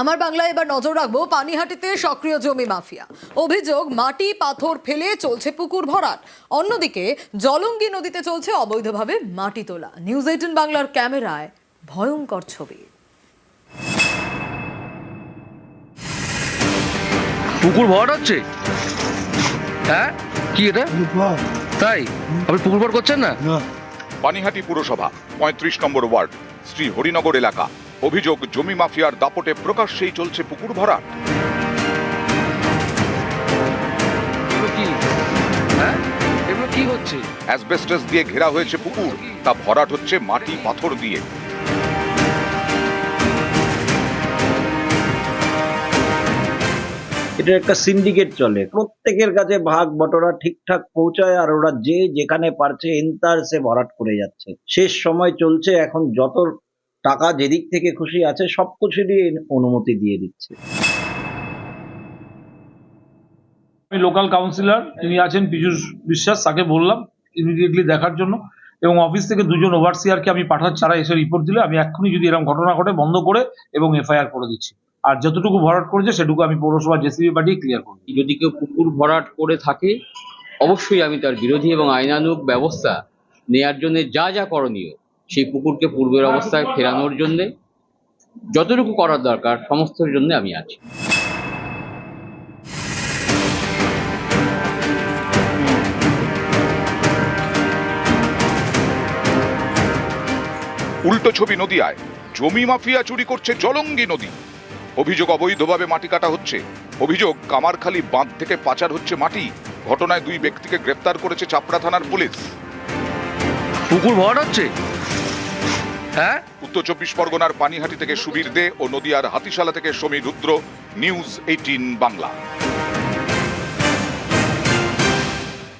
আমার বাংলায় এবার নজর রাখব পানিহাটিতে সক্রিয় জমি মাফিয়া। অভিযোগ মাটি পাথর ফেলে চলছে পুকুর ভরাট। অন্যদিকে জলঙ্গি নদীতে চলছে অবৈধভাবে মাটি তোলা। নিউজ এইটিন বাংলার ক্যামেরায় ভয়ঙ্কর ছবি। পুকুর ভরাট হচ্ছে? হ্যাঁ? কি এটা? তাই? আপনি পুকুর ভরাট করছেন না। পানিহাটি পুরসভা পঁয়ত্রিশ নম্বর ওয়ার্ড শ্রী হরিনগর এলাকা। অভিযোগ জমি মাফিয়ার দাপটে প্রকাশ্যেই চলছে পুকুর ভরাট। হ্যাঁ? কি হচ্ছে? অ্যাসবেস্টাস দিয়ে ঘেরা হয়েছে পুকুর। তা ভরাট হচ্ছে মাটি পাথর দিয়ে। এটা একটা সিন্ডিকেট চলে। প্রত্যেকের কাছে ভাগ বটরা ঠিকঠাক পৌঁছায় আর ওরা যে যেখানে পারছে এন্তার সে ভরাট করে যাচ্ছে। শেষ সময় চলছে এখন যত টাকা যেদিক থেকে খুশি আছে সব কিছুরই অনুমতি দিয়ে দিচ্ছে। আমি লোকাল কাউন্সিলর তিনি আছেন পীযূষ বিশ্বাস তাকে বললাম ইমিডিয়েটলি দেখার জন্য। এবং অফিস থেকে দুজন ওভারসিয়ারকে আমি পাঠাচ্ছি তারা এসে রিপোর্ট দিলে। আমি এক্ষুনি যদি এরকম ঘটনা ঘটে বন্ধ করে এবং এফআইআর করে দিচ্ছি। আর যতটুকু ভরাট করেছে সেটুকু আমি পৌরসভা জেসিবি পাঠিয়ে ক্লিয়ার করি যদি কেউ পুকুর ভরাট করে থাকে অবশ্যই আমি তার বিরোধী এবং আইনানুগ ব্যবস্থা নেয়ার জন্য যা যা করণীয় সেই পুকুরকে পূর্বের অবস্থায় ফেরানোর জন্যে, যতটুকু করার দরকার, সমস্তের জন্য আমি আছি। উল্টো ছবি নদিয়ায়, জমি মাফিয়া চুরি করছে জলঙ্গি নদী। অভিযোগ অবৈধভাবে মাটি কাটা হচ্ছে। অভিযোগ, কামারখালী বাঁধ থেকে পাচার হচ্ছে মাটি। ঘটনায় দুই ব্যক্তিকে গ্রেপ্তার করেছে চাপড়া থানার পুলিশ। পুকুর ভরাট হচ্ছে? হ্যাঁ? উত্তর চব্বিশ পরগনার পানিহাটি থেকে সুবীর দে ও নদিয়ার হাতিশালা থেকে সমীর রুদ্র, নিউজ এইটিন বাংলা।